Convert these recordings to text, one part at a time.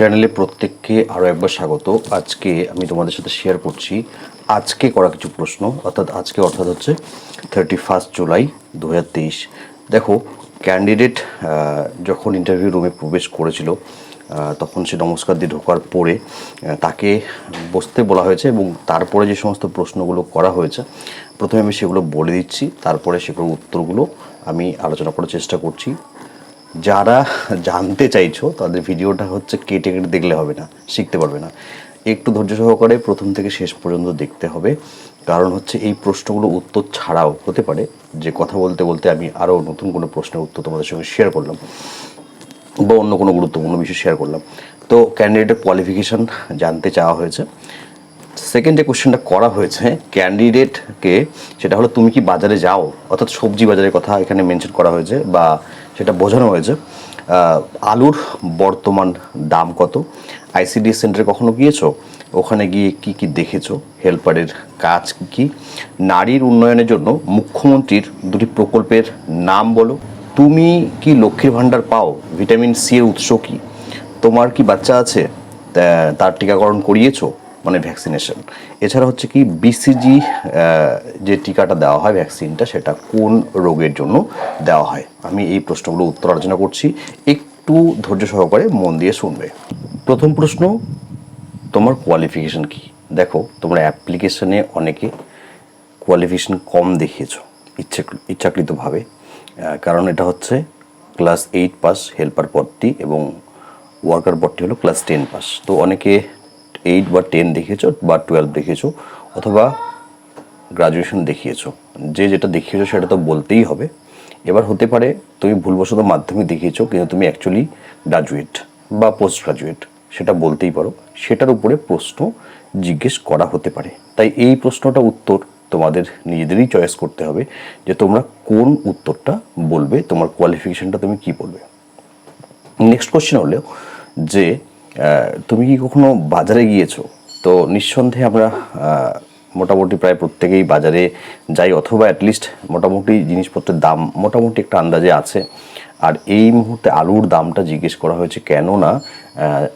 চ্যানেলে প্রত্যেককে আরও একবার স্বাগত। আজকে আমি তোমাদের সাথে শেয়ার করছি আজকে করা কিছু প্রশ্ন, অর্থাৎ আজকে অর্থাৎ হচ্ছে থার্টি ফার্স্ট জুলাই দু হাজার তেইশ। দেখো ক্যান্ডিডেট যখন ইন্টারভিউ রুমে প্রবেশ করেছিল তখন সে নমস্কার দিয়ে ঢোকার পরে তাকে বসতে বলা হয়েছে এবং তারপরে যে সমস্ত প্রশ্নগুলো করা হয়েছে, প্রথমে আমি সেগুলো বলে দিচ্ছি, তারপরে সেগুলোর উত্তরগুলো আমি আলোচনা করার চেষ্টা করছি। যারা জানতে চাইছো, তাদের ভিডিওটা হচ্ছে কেটে কেটে দেখলে হবে না, শিখতে পারবে না। একটু ধৈর্য সহকারে প্রথম থেকে শেষ পর্যন্ত দেখতে হবে। কারণ হচ্ছে এই প্রশ্নগুলো উত্তর ছাড়াও হতে পারে। যে কথা বলতে বলতে আমি আরও নতুন কোনো প্রশ্নের উত্তর তোমাদের সঙ্গে শেয়ার করলাম। বা অন্য কোনো গুরুত্বপূর্ণ বিষয় শেয়ার করলাম। তো ক্যান্ডিডেটের কোয়ালিফিকেশান জানতে চাওয়া হয়েছে। সেকেন্ড যে কোশ্চেনটা করা হয়েছে ক্যান্ডিডেটকে সেটা হলো তুমি কি বাজারে যাও? অর্থাৎ সবজি বাজারের কথা এখানে মেনশন করা হয়েছে বা সেটা বোঝানো হয়েছে। আলুর বর্তমান দাম কত? আইসিডিএস সেন্টারে কখনো গিয়েছো? ওখানে গিয়ে কি কি দেখেছ? হেল্পারের কাজ কি? নারীর উন্নয়নের জন্য মুখ্যমন্ত্রীর দুটি প্রকল্পের নাম বলো। তুমি কি লক্ষ্মীর ভাণ্ডার পাও? ভিটামিন সি এর উৎস কি? তোমার কি বাচ্চা আছে? তার টিকাকরণ করিয়েছো? মানে ভ্যাকসিনেশন এছাড়া হচ্ছে কি বিসিজি যে টিকাটা দেওয়া হয় ভ্যাকসিনটা সেটা কোন রোগের জন্য দেওয়া হয়? আমি এই প্রশ্নগুলো উত্তর আলোচনা করছি। একটু ধৈর্য সহকারে মন দিয়ে শুনবে। প্রথম প্রশ্ন, তোমার কোয়ালিফিকেশন কি? দেখো, তোমরা অ্যাপ্লিকেশনে অনেকে কোয়ালিফিকেশন কম দেখিয়েছো, ইচ্ছে, ইচ্ছাকৃতভাবে। কারণ এটা হচ্ছে ক্লাস এইট পাস হেল্পার পদটি এবং ওয়ার্কার পদটি হলো ক্লাস টেন পাস তো অনেকে এইট বা টেন দেখিয়েছো বা টুয়েলভ দেখিয়েছো, অথবা গ্রাজুয়েশন দেখিয়েছো। যে যেটা দেখিয়েছো সেটা তো বলতেই হবে। এবার হতে পারে তুমি ভুলবশত মাধ্যমিক দেখিয়েছো, কিন্তু তুমি অ্যাকচুয়ালি গ্রাজুয়েট বা পোস্ট গ্রাজুয়েট সেটা বলতেই পারো। সেটার উপরে প্রশ্ন জিজ্ঞেস করা হতে পারে। তাই এই প্রশ্নটা উত্তর তোমাদের নিজেদেরই চয়েস করতে হবে যে তোমরা কোন উত্তরটা বলবে, তোমার কোয়ালিফিকেশনটা তুমি কি বলবে। নেক্সট কোশ্চেন হলো যে তুমি কি কখনো বাজারে গিয়েছো? তো নিঃসন্দেহে আমরা মোটামুটি প্রায় প্রত্যেকেই বাজারে যাই, অথবা অ্যাটলিস্ট মোটামুটি জিনিসপত্রের দাম মোটামুটি একটা আন্দাজে আছে। আর এই মুহূর্তে আলুর দামটা জিজ্ঞেস করা হয়েছে কেননা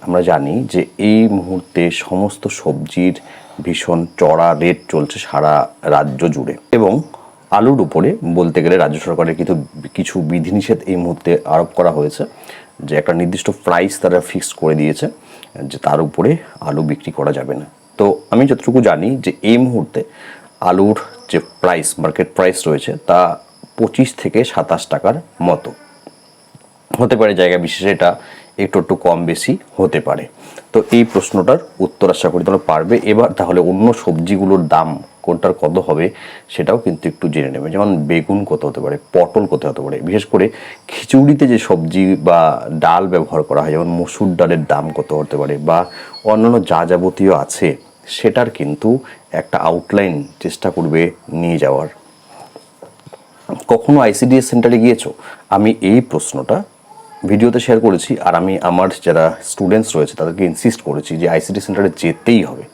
আমরা জানি যে এই মুহূর্তে সমস্ত সবজির ভীষণ চড়া রেট চলছে সারা রাজ্য জুড়ে। এবং আলুর উপরে বলতে গেলে রাজ্য সরকারের কিছু কিছু বিধিনিষেধ এই মুহূর্তে আরোপ করা হয়েছে। যে একটা নির্দিষ্ট প্রাইস তারা ফিক্স করে দিয়েছে, যে তার উপরে আলু বিক্রি করা যাবে না। তো আমি যতটুকু জানি যে এই মুহূর্তে আলুর যে প্রাইস মার্কেট প্রাইস রয়েছে, তা পঁচিশ থেকে সাতাশ টাকার মতো। হতে পারে জায়গা বিশেষে এটা একটু একটু কম বেশি হতে পারে। তো এই প্রশ্নটার উত্তর আশা করি তোমরা পারবে। এবার তাহলে অন্য সবজিগুলোর দাম কোনটার কত হবে সেটাও কিন্তু একটু জেনে নেবে। যেমন বেগুন কত হতে পারে, পটল কত হতে পারে, বিশেষ করে খিচুড়িতে যে সবজি বা ডাল ব্যবহার করা হয়, যেমন মসুর ডালের দাম কত হতে পারে বা অন্যান্য যা যাবতীয় আছে, সেটার কিন্তু একটা আউটলাইন চেষ্টা করবে নিয়ে যাওয়ার। কখনো আইসিডিএস সেন্টারে গিয়েছো? আমি এই প্রশ্নটা ভিডিওতে শেয়ার করেছি, আর আমি আমার যারা স্টুডেন্টস রয়েছে, তাদেরকে ইনসিস্ট করেছি যে আইসিডি সেন্টারে যেতেই হবে।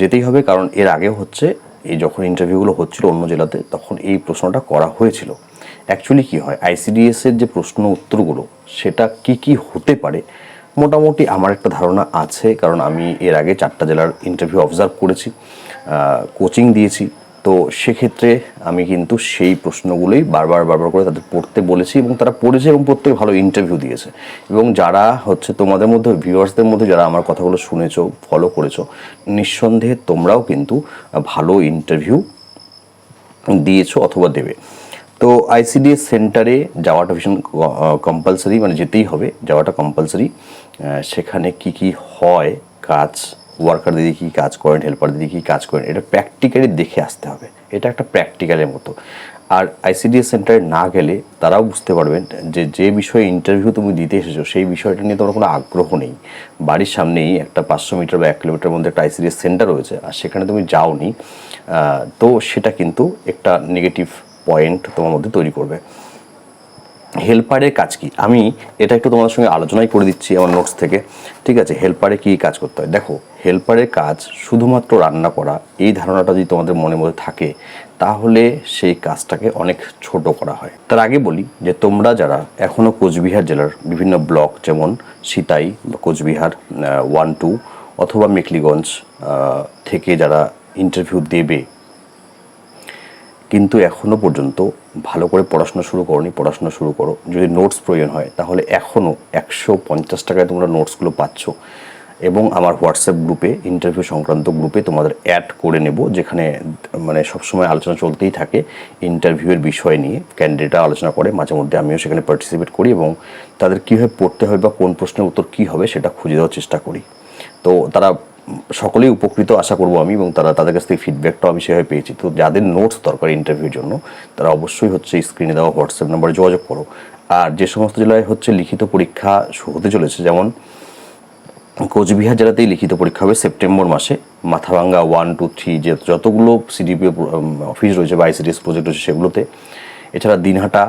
যেতেই হবে, কারণ এর আগে হচ্ছে, এই যখন ইন্টারভিউগুলো হচ্ছিল অন্য জেলাতে, তখন এই প্রশ্নটা করা হয়েছিল। অ্যাকচুয়ালি কি হয় আইসিডিএসের যে প্রশ্ন উত্তরগুলো, সেটা কি কি হতে পারে, মোটামুটি আমার একটা ধারণা আছে, কারণ আমি এর আগে চারটা জেলার ইন্টারভিউ অবজার্ভ করেছি কোচিং দিয়েছি তো সেক্ষেত্রে আমি কিন্তু সেই প্রশ্নগুলোই বারবার বারবার করে তাদের পড়তে বলেছি এবং তারা পড়েছে এবং প্রত্যেকে ভালো ইন্টারভিউ দিয়েছে। এবং যারা হচ্ছে তোমাদের মধ্যে ভিউয়ার্সদের মধ্যে যারা আমার কথাগুলো শুনেছো ফলো করেছ, নিঃসন্দেহে তোমরাও কিন্তু ভালো ইন্টারভিউ দিয়েছ অথবা দেবে। তো আইসিডিএস সেন্টারে যাওয়াটা ভীষণ কম্পালসারি মানে যেতেই হবে, যাওয়াটা কম্পালসারি সেখানে কি কি হয়, কাজ ওয়ার্কার দিদি কী কাজ করেন হেল্পার দিদি কী কাজ করেন, এটা প্র্যাকটিক্যালি দেখে আসতে হবে। এটা একটা প্র্যাকটিক্যালের মতো। আর আইসিডিএস সেন্টারে না গেলে তারাও বুঝতে পারবেন যে যে বিষয়ে ইন্টারভিউ তুমি দিতে এসেছ, সেই বিষয়টা নিয়ে তোমার কোনো আগ্রহ নেই। বাড়ির সামনেই একটা পাঁচশো মিটার বা এক কিলোমিটার মধ্যে একটা আইসিডিএস সেন্টার রয়েছে, আর সেখানে তুমি যাওনি তো সেটা কিন্তু একটা নেগেটিভ পয়েন্ট তোমার মধ্যে তৈরি করবে। হেল্পারের কাজ কি? আমি এটা একটু তোমাদের সঙ্গে আলোচনাই করে দিচ্ছি আমার নোটস থেকে। ঠিক আছে, হেল্পারে কি কাজ করতে হয়? দেখো, হেল্পারের কাজ শুধুমাত্র রান্না করা, এই ধারণাটা যদি তোমাদের মনে মধ্যে থাকে, তাহলে সেই কাজটাকে অনেক ছোট করা হয়। তার আগে বলি যে তোমরা যারা এখনও কোচবিহার জেলার বিভিন্ন ব্লক, যেমন সিতাই বা কোচবিহার ওয়ান টু, অথবা মেকলিগঞ্জ থেকে যারা ইন্টারভিউ দেবে কিন্তু এখনও পর্যন্ত ভালো করে পড়াশোনা শুরু করনি, পড়াশোনা শুরু করো। যদি নোটস প্রয়োজন হয়, তাহলে এখনও একশো পঞ্চাশ টাকায় তোমরা নোটসগুলো পাচ্ছ। এবং আমার হোয়াটসঅ্যাপ গ্রুপে ইন্টারভিউ সংক্রান্ত গ্রুপে তোমাদের অ্যাড করে নেব, যেখানে মানে সবসময় আলোচনা চলতেই থাকে ইন্টারভিউয়ের বিষয় নিয়ে। ক্যান্ডিডেটরা আলোচনা করে, মাঝে মধ্যে আমিও সেখানে পার্টিসিপেট করি এবং তাদের কীভাবে পড়তে হবে বা কোন প্রশ্নের উত্তর কী হবে, সেটা খুঁজে দেওয়ার চেষ্টা করি। তো তারা সকলেই উপকৃত আশা করব আমি এবং তারা তাদের কাছ থেকে ফিডব্যাকটাও আমি সেভাবে পেয়েছি। তো যাদের নোটস দরকার ইন্টারভিউর জন্য, তারা অবশ্যই হচ্ছে স্ক্রিনে দেওয়া হোয়াটসঅ্যাপ নাম্বারে যোগাযোগ করো। আর যে সমস্ত জেলায় হচ্ছে লিখিত পরীক্ষা হতে চলেছে, যেমন কোচবিহার জেলাতেই লিখিত পরীক্ষা হবে সেপ্টেম্বর মাসে। মাথাভাঙ্গা ওয়ান টু থ্রি যে যতগুলো সিডিপি অফিস রয়েছে বা আইসিডিএস প্রজেক্ট রয়েছে সেগুলোতে। এছাড়া দিনহাটা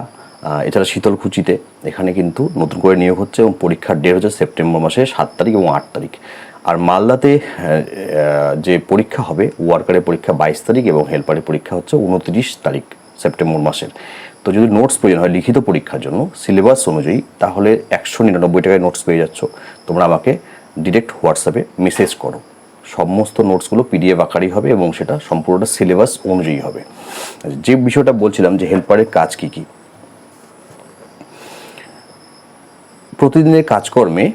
এছাড়া শীতলকুচিতে। এখানে কিন্তু নতুন করে নিয়োগ হচ্ছে এবং পরীক্ষার ডেট হচ্ছে সেপ্টেম্বর মাসে সাত তারিখ এবং আট তারিখ। আর মালদাতে যে পরীক্ষা হবে, ওয়ার্কারের পরীক্ষা বাইশ তারিখ এবং হেল্পারের পরীক্ষা হচ্ছে উনত্রিশ তারিখ, সেপ্টেম্বর মাসের। তো যদি নোটস প্রয়োজন হয় লিখিত পরীক্ষার জন্য সিলেবাস অনুযায়ী, তাহলে একশো নিরানব্বই টাকায় নোটস পেয়ে যাচ্ছ। তোমরা আমাকে ডিরেক্ট হোয়াটসঅ্যাপে মেসেজ করো। সমস্ত নোটসগুলো পিডিএফ আকারই হবে এবং সেটা সম্পূর্ণটা সিলেবাস অনুযায়ী হবে। যে বিষয়টা বলছিলাম যে হেল্পারের কাজ কী কী? প্রতিদিনের কাজকর্মে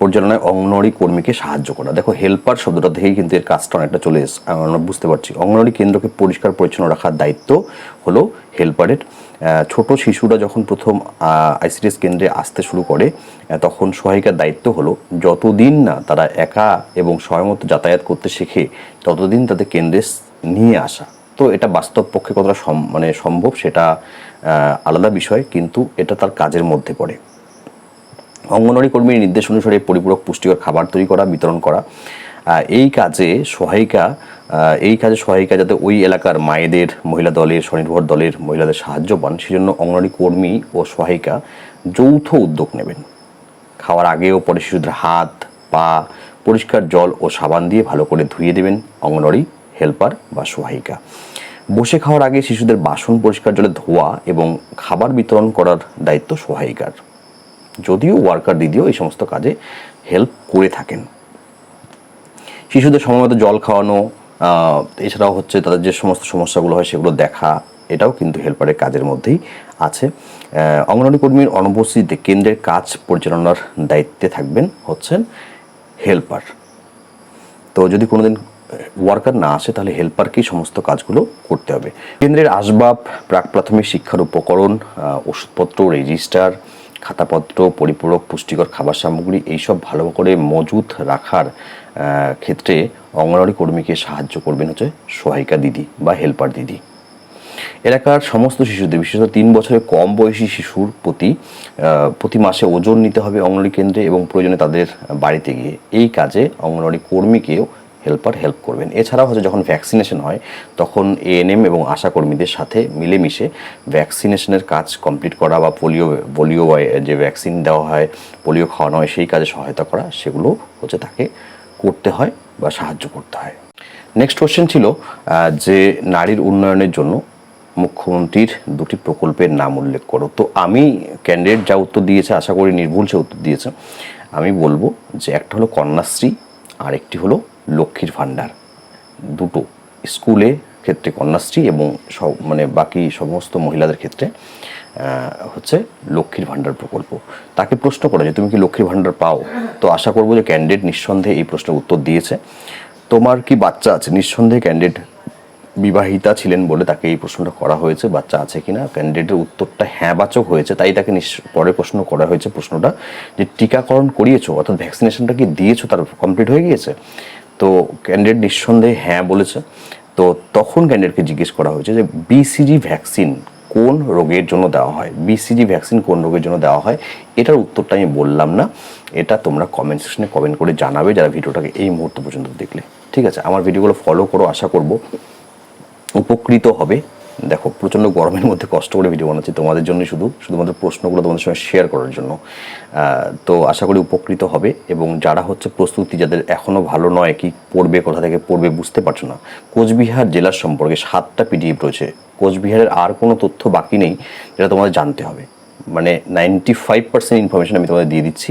পরিচালনায় অঙ্গনওয়াড়ি কর্মীকে সাহায্য করা। দেখো হেল্পার শব্দটা থেকেই কিন্তু এর কাজটা অনেকটা চলে এস আমরা বুঝতে পারছি। অঙ্গনওয়াড়ি কেন্দ্রকে পরিষ্কার পরিচ্ছন্ন রাখার দায়িত্ব হলো হেল্পারের ছোট শিশুরা যখন প্রথম আইসিডিএস কেন্দ্রে আসতে শুরু করে তখন সহায়িকার দায়িত্ব হলো যতদিন না তারা একা এবং সময়মতো যাতায়াত করতে শেখে, ততদিন তাদের কেন্দ্রে নিয়ে আসা। তো এটা বাস্তব পক্ষে কতটা মানে সম্ভব সেটা আলাদা বিষয়, কিন্তু এটা তার কাজের মধ্যে পড়ে। অঙ্গনওয়াড়ি কর্মীর নির্দেশ অনুসারে পরিপূরক পুষ্টিকর খাবার তৈরি করা, বিতরণ করা। এই কাজে সহায়িকা এই কাজে সহায়িকা যাতে ওই এলাকার মায়েদের, মহিলা দলের, স্বনির্ভর দলের মহিলাদের সাহায্য পান, সেজন্য অঙ্গনওয়াড়ি কর্মী ও সহায়িকা যৌথ উদ্যোগ নেবেন। খাওয়ার আগে ও পরে শিশুদের হাত, পা, পরিষ্কার জল ও সাবান দিয়ে ভালো করে ধুয়ে দেবেন অঙ্গনওয়াড়ি হেল্পার বা সহায়িকা। বসে খাওয়ার আগে শিশুদের বাসন পরিষ্কার জলে ধোয়া এবং খাবার বিতরণ করার দায়িত্ব সহায়িকার। যদিও ওয়ার্কার দিদিও এই সমস্ত কাজে হেল্প করে থাকেন। শিশুদের সময়মতো জল খাওয়ানো এছাড়াও হচ্ছে তাদের যে সমস্ত সমস্যাগুলো হয় সেগুলো দেখা, এটাও কিন্তু হেল্পারের কাজের মধ্যেই আছে। অঙ্গনওয়াড়ি কর্মীর অনুপস্থিতিতে কেন্দ্রের কাজ পরিচালনার দায়িত্বে থাকবেন হচ্ছেন হেল্পার তো যদি কোনোদিন ওয়ার্কার না আসে, তাহলে হেল্পারকেই সমস্ত কাজগুলো করতে হবে। কেন্দ্রের আসবাব প্রাক প্রাথমিক শিক্ষার উপকরণ ওষুধপত্র রেজিস্টার খাতাপত্র, পরিপূরক, পুষ্টিকর খাবার সামগ্রী এইসব ভালো করে মজুত রাখার ক্ষেত্রে অঙ্গনওয়াড়ি কর্মীকে সাহায্য করবেন হচ্ছে সহায়িকা দিদি বা হেল্পার দিদি। এলাকার সমস্ত শিশুদের, বিশেষত তিন বছরের কম বয়সী শিশুর প্রতি প্রতি মাসে ওজন নিতে হবে অঙ্গনওয়াড়ি কেন্দ্রে এবং প্রয়োজনে তাদের বাড়িতে গিয়ে। এই কাজে অঙ্গনওয়াড়ি কর্মীকেও হেল্পার হেল্প করবেন। এছাড়াও হচ্ছে যখন ভ্যাকসিনেশন হয়, তখন এএনএম এবং আশা কর্মীদের সাথে মিলেমিশে ভ্যাকসিনেশনের কাজ কমপ্লিট করা বা পোলিও পোলিও যে ভ্যাকসিন দেওয়া হয় পোলিও খাওয়ানো হয়, সেই কাজে সহায়তা করা, সেগুলো হচ্ছে তাকে করতে হয় বা সাহায্য করতে হয়। নেক্সট কোশ্চেন ছিল যে নারীর উন্নয়নের জন্য মুখ্যমন্ত্রীর দুটি প্রকল্পের নাম উল্লেখ করো। তো আমি ক্যান্ডিডেট যা উত্তর দিয়েছে, আশা করি নির্ভুল সে উত্তর দিয়েছে। আমি বলব যে একটা হলো কন্যাশ্রী আর একটি হলো লক্ষ্মীর ভাণ্ডার। দুটো স্কুলে ক্ষেত্রে কন্যাশ্রী এবং সব মানে বাকি সমস্ত মহিলাদের ক্ষেত্রে হচ্ছে লক্ষ্মীর ভাণ্ডার প্রকল্প। তাকে প্রশ্ন করা যে, তুমি কি লক্ষ্মীর ভাণ্ডার পাও? তো আশা করব যে ক্যান্ডিডেট নিঃসন্দেহে এই প্রশ্নের উত্তর দিয়েছে। তোমার কি বাচ্চা আছে? নিঃসন্দেহে ক্যান্ডিডেট বিবাহিতা ছিলেন বলে তাকে এই প্রশ্নটা করা হয়েছে, বাচ্চা আছে কিনা ক্যান্ডিডেটের উত্তরটা হ্যাঁ বাচক হয়েছে, তাই তাকে পরে প্রশ্ন করা হয়েছে প্রশ্নটা যে টিকাকরণ করিয়েছো অর্থাৎ ভ্যাকসিনেশনটা কি দিয়েছ তার কমপ্লিট হয়ে গিয়েছে? তো ক্যান্ডিডেট নিঃসন্দেহে হ্যাঁ বলেছে। তো তখন ক্যান্ডিডেটকে জিজ্ঞেস করা হয়েছে যে বিসিজি ভ্যাকসিন কোন রোগের জন্য দেওয়া হয়? বিসিজি ভ্যাকসিন কোন রোগের জন্য দেওয়া হয়? এটার উত্তরটা আমি বললাম না। এটা তোমরা কমেন্ট সেকশনে কমেন্ট করে জানাবে যারা ভিডিওটাকে এই মুহূর্ত পর্যন্ত দেখলে। ঠিক আছে? আমার ভিডিওগুলো ফলো করো, আশা করব উপকৃত হবে। দেখো, প্রচণ্ড গরমের মধ্যে কষ্ট করে ভিডিও বানাচ্ছি। তোমাদের জন্য শুধু, শুধুমাত্র প্রশ্নগুলো তোমাদের সঙ্গে শেয়ার করার জন্য। তো আশা করি উপকৃত হবে এবং যারা হচ্ছে প্রস্তুতি যাদের এখনও ভালো নয়, কি পড়বে, কোথা থেকে পড়বে বুঝতে পারছ না, কোচবিহার জেলার সম্পর্কে সাতটা পিডিএফ রয়েছে। কোচবিহারের আর কোনো তথ্য বাকি নেই যেটা তোমাদের জানতে হবে। মানে নাইনটি ফাইভ পার্সেন্ট ইনফরমেশন আমি তোমাদের দিয়ে দিচ্ছি।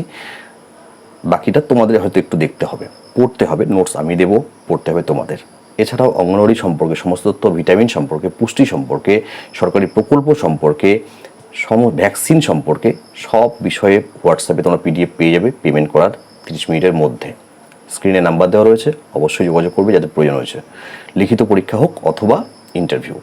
বাকিটা তোমাদের হয়তো একটু দেখতে হবে। পড়তে হবে নোটস আমি দেবো, পড়তে হবে তোমাদের। এছাড়াও অঙ্গনওয়াড়ি সম্পর্কে, সমস্ত তথ্য, ভিটামিন সম্পর্কে, পুষ্টি সম্পর্কে, সরকারি প্রকল্প সম্পর্কে, সম, ভ্যাকসিন সম্পর্কে সব বিষয়ে হোয়াটসঅ্যাপে তোমরা পিডিএফ পেয়ে যাবে পেমেন্ট করার তিরিশ মিনিটের মধ্যে। স্ক্রিনে নাম্বার দেওয়া রয়েছে, অবশ্যই যোগাযোগ করবে যাদের প্রয়োজন রয়েছে লিখিত পরীক্ষা হোক অথবা ইন্টারভিউ